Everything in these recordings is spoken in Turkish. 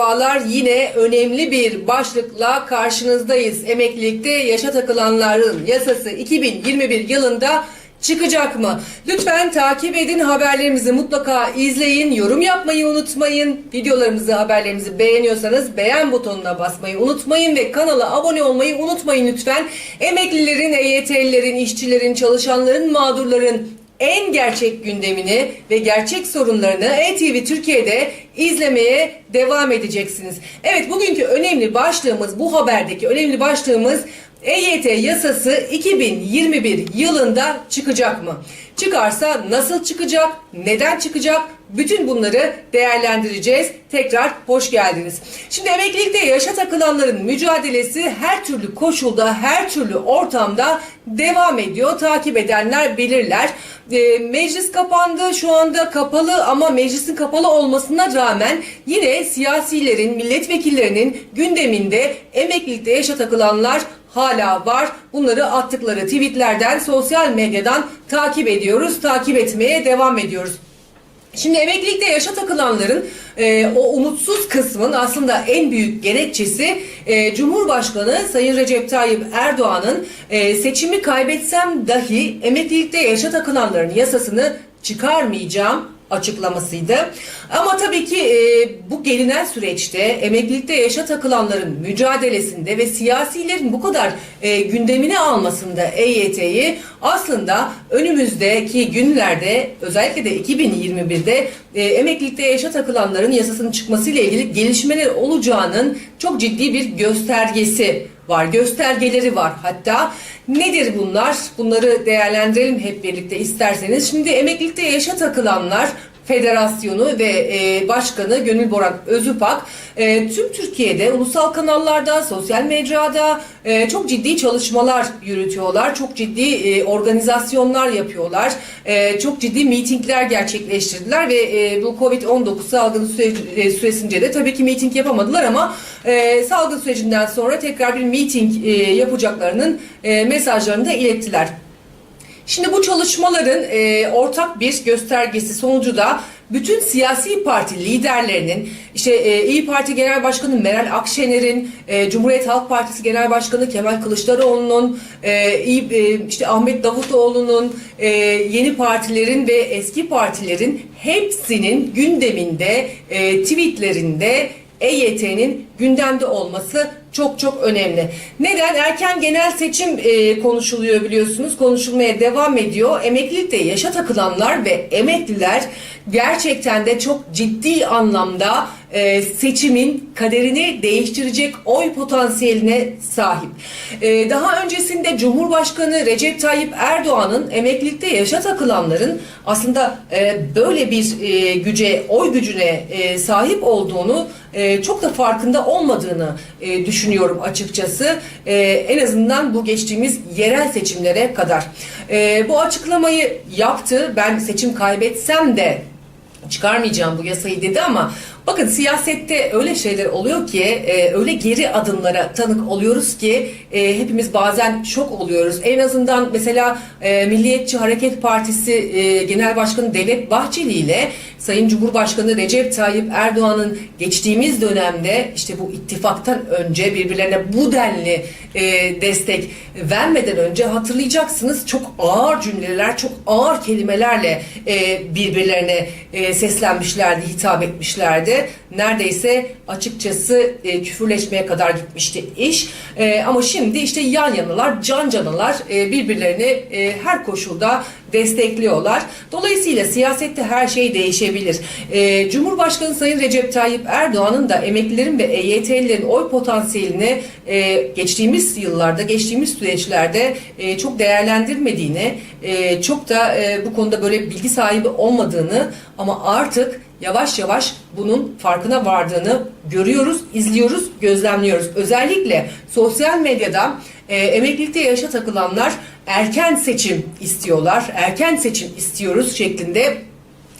Merhabalar yine önemli bir başlıkla karşınızdayız. Emeklilikte yaşa takılanların yasası 2021 yılında çıkacak mı? Lütfen takip edin haberlerimizi mutlaka izleyin. Yorum yapmayı unutmayın. Videolarımızı haberlerimizi beğeniyorsanız beğen butonuna basmayı unutmayın ve kanala abone olmayı unutmayın lütfen. Emeklilerin, EYT'lilerin, işçilerin, çalışanların, mağdurların en gerçek gündemini ve gerçek sorunlarını ETV Türkiye'de izlemeye devam edeceksiniz. Evet bugünkü önemli başlığımız bu haberdeki önemli başlığımız EYT yasası 2021 yılında çıkacak mı? Çıkarsa nasıl çıkacak? Neden çıkacak? Bütün bunları değerlendireceğiz. Tekrar hoş geldiniz. Şimdi emeklilikte yaşa takılanların mücadelesi her türlü koşulda, her türlü ortamda devam ediyor. Takip edenler bilirler. Ee, meclis kapandı. Şu anda kapalı ama meclisin kapalı olmasına rağmen yine siyasilerin, milletvekillerinin gündeminde emeklilikte yaşa takılanlar hala var. Bunları attıkları tweetlerden, sosyal medyadan takip ediyoruz, takip etmeye devam ediyoruz. Şimdi emeklilikte yaşa takılanların e, o umutsuz kısmın aslında en büyük gerekçesi e, Cumhurbaşkanı Sayın Recep Tayyip Erdoğan'ın e, seçimi kaybetsem dahi emeklilikte yaşa takılanların yasasını çıkarmayacağım açıklamasıydı. Ama tabii ki e, bu gelinen süreçte emeklilikte yaşa takılanların mücadelesinde ve siyasilerin bu kadar e, gündemine almasında EYT'yi aslında önümüzdeki günlerde özellikle de 2021'de e, emeklilikte yaşa takılanların yasasının çıkmasıyla ilgili gelişmeler olacağının çok ciddi bir göstergesi var, göstergeleri var hatta. Nedir bunlar? Bunları değerlendirelim hep birlikte isterseniz. Şimdi emeklilikte yaşa takılanlar Federasyonu ve e, Başkanı Gönül Boran Özüpak e, tüm Türkiye'de ulusal kanallarda, sosyal mecrada e, çok ciddi çalışmalar yürütüyorlar. Çok ciddi organizasyonlar yapıyorlar. Çok ciddi mitingler gerçekleştirdiler ve bu Covid-19 salgını süre, süresince de tabii ki miting yapamadılar ama salgın sürecinden sonra tekrar bir miting yapacaklarının mesajlarını da ilettiler. Şimdi bu çalışmaların e, ortak bir göstergesi sonucu da bütün siyasi parti liderlerinin işte e, İyi Parti Genel Başkanı Meral Akşener'in, e, Cumhuriyet Halk Partisi Genel Başkanı Kemal Kılıçdaroğlu'nun, e, İyi- e, işte Ahmet Davutoğlu'nun, e, yeni partilerin ve eski partilerin hepsinin gündeminde, e, tweetlerinde EYT'nin gündemde olması çok çok önemli. Neden? Erken genel seçim e, konuşuluyor biliyorsunuz. Konuşulmaya devam ediyor. Emeklilikte yaşa takılanlar ve emekliler gerçekten de çok ciddi anlamda e, seçimin kaderini değiştirecek oy potansiyeline sahip. E, daha öncesinde Cumhurbaşkanı Recep Tayyip Erdoğan'ın emeklilikte yaşa takılanların aslında e, böyle bir e, güce, oy gücüne e, sahip olduğunu e, çok da farkında olmadığını e, düşünüyorum açıkçası. E, en azından bu geçtiğimiz yerel seçimlere kadar. E, bu açıklamayı yaptı. Ben seçim kaybetsem de çıkarmayacağım bu yasayı dedi ama bakın siyasette öyle şeyler oluyor ki e, öyle geri adımlara tanık oluyoruz ki e, hepimiz bazen şok oluyoruz. En azından mesela e, Milliyetçi Hareket Partisi e, Genel Başkanı Devlet Bahçeli ile Sayın Cumhurbaşkanı Recep Tayyip Erdoğan'ın geçtiğimiz dönemde işte bu ittifaktan önce birbirlerine bu denli e, destek vermeden önce hatırlayacaksınız çok ağır cümleler, çok ağır kelimelerle e, birbirlerine e, seslenmişlerdi, hitap etmişlerdi. Neredeyse açıkçası e, küfürleşmeye kadar gitmişti iş. E, ama şimdi işte yan yanalar, can canalar e, birbirlerini e, her koşulda destekliyorlar. Dolayısıyla siyasette her şey değişebilir. E, Cumhurbaşkanı Sayın Recep Tayyip Erdoğan'ın da emeklilerin ve EYT'lilerin oy potansiyelini e, geçtiğimiz yıllarda, geçtiğimiz süreçlerde e, çok değerlendirmediğini, e, çok da e, bu konuda böyle bilgi sahibi olmadığını ama artık yavaş yavaş bunun farkına vardığını görüyoruz, izliyoruz, gözlemliyoruz. Özellikle sosyal medyada e, emeklilikte yaşa takılanlar erken seçim istiyorlar, erken seçim istiyoruz şeklinde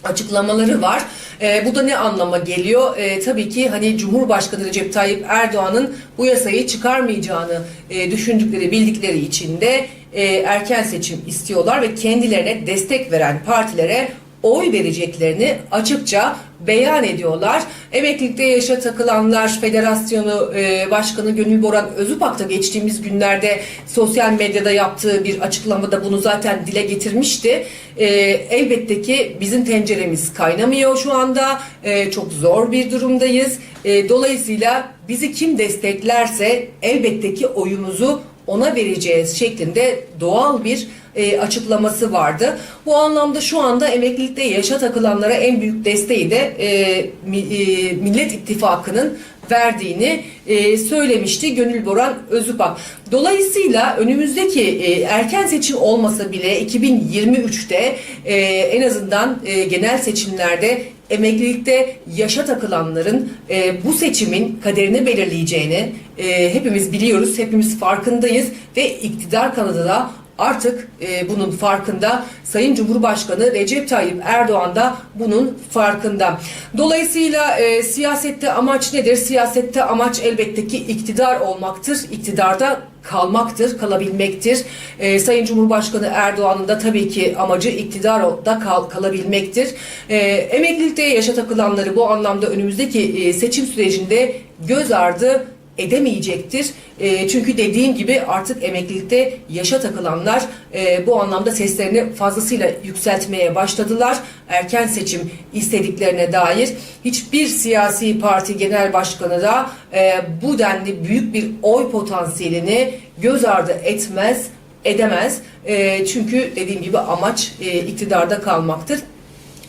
açıklamaları var. E, bu da ne anlama geliyor? E, tabii ki hani Cumhurbaşkanı Recep Tayyip Erdoğan'ın bu yasayı çıkarmayacağını e, düşündükleri, bildikleri için de e, erken seçim istiyorlar ve kendilerine destek veren partilere oy vereceklerini açıkça beyan ediyorlar. Emeklilikte yaşa takılanlar Federasyonu e, Başkanı Gönül Boran Özüpak geçtiğimiz günlerde sosyal medyada yaptığı bir açıklamada bunu zaten dile getirmişti. E, elbette ki bizim tenceremiz kaynamıyor şu anda. E, çok zor bir durumdayız. E, dolayısıyla bizi kim desteklerse elbette ki oyumuzu ona vereceğiz şeklinde doğal bir e, açıklaması vardı. Bu anlamda şu anda emeklilikte yaşa takılanlara en büyük desteği de e, e, Millet İttifakı'nın verdiğini e, söylemişti Gönül Boran Özüpak. Dolayısıyla önümüzdeki e, erken seçim olmasa bile 2023'te e, en azından e, genel seçimlerde emeklilikte yaşa takılanların e, bu seçimin kaderini belirleyeceğini e, hepimiz biliyoruz, hepimiz farkındayız ve iktidar kanadı da artık e, bunun farkında. Sayın Cumhurbaşkanı Recep Tayyip Erdoğan da bunun farkında. Dolayısıyla e, siyasette amaç nedir? Siyasette amaç elbette ki iktidar olmaktır. İktidarda kalmaktır, kalabilmektir. E, Sayın Cumhurbaşkanı Erdoğan'ın da tabii ki amacı iktidarda kal, kalabilmektir. E, emeklilikte yaşa takılanları bu anlamda önümüzdeki e, seçim sürecinde göz ardı edemeyecektir. E, çünkü dediğim gibi artık emeklilikte yaşa takılanlar e, bu anlamda seslerini fazlasıyla yükseltmeye başladılar. Erken seçim istediklerine dair hiçbir siyasi parti genel başkanı da e, bu denli büyük bir oy potansiyelini göz ardı etmez, edemez. E, çünkü dediğim gibi amaç e, iktidarda kalmaktır.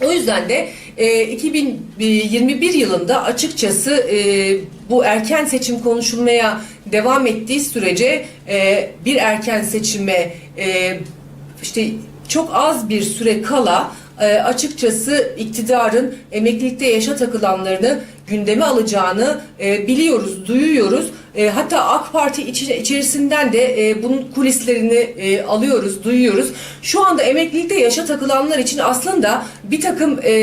O yüzden de e, 2021 yılında açıkçası e, bu erken seçim konuşulmaya devam ettiği sürece e, bir erken seçime e, işte çok az bir süre kala açıkçası iktidarın emeklilikte yaşa takılanlarını gündeme alacağını biliyoruz, duyuyoruz. E, hatta AK Parti içi- içerisinden de e, bunun kulislerini e, alıyoruz, duyuyoruz. Şu anda emeklilikte yaşa takılanlar için aslında bir takım e,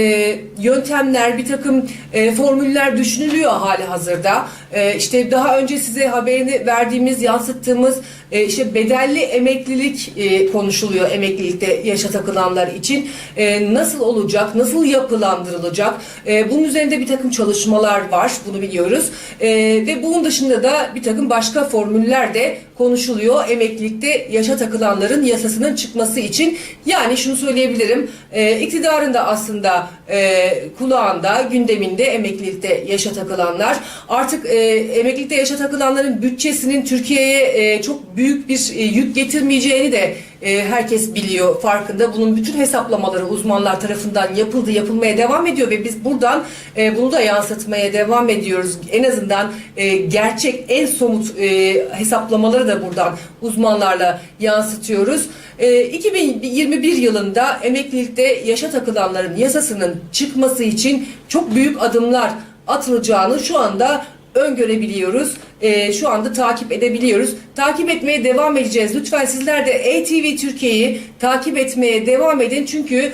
yöntemler, bir takım e, formüller düşünülüyor hali hazırda. E, işte daha önce size haberini verdiğimiz, yansıttığımız e, işte bedelli emeklilik e, konuşuluyor emeklilikte yaşa takılanlar için. E, nasıl olacak, nasıl yapılandırılacak? E, bunun üzerinde bir takım çalışmalar var, bunu biliyoruz. E, ve bunun dışında da bir takım başka formüller de konuşuluyor emeklilikte yaşa takılanların yasasının çıkması için. Yani şunu söyleyebilirim, e, iktidarın da aslında e, kulağında, gündeminde emeklilikte yaşa takılanlar. Artık e, emeklilikte yaşa takılanların bütçesinin Türkiye'ye e, çok büyük bir e, yük getirmeyeceğini de e, herkes biliyor, farkında. Bunun bütün hesaplamaları uzmanlar tarafından yapıldı, yapılmaya devam ediyor ve biz buradan e, bunu da yansıtmaya devam ediyoruz. En azından e, gerçek, en somut e, hesaplamaları da buradan uzmanlarla yansıtıyoruz. E, 2021 yılında emeklilikte yaşa takılanların yasasının çıkması için çok büyük adımlar atılacağını şu anda öngörebiliyoruz. Ee, şu anda takip edebiliyoruz. Takip etmeye devam edeceğiz. Lütfen sizler de ATV Türkiye'yi takip etmeye devam edin. Çünkü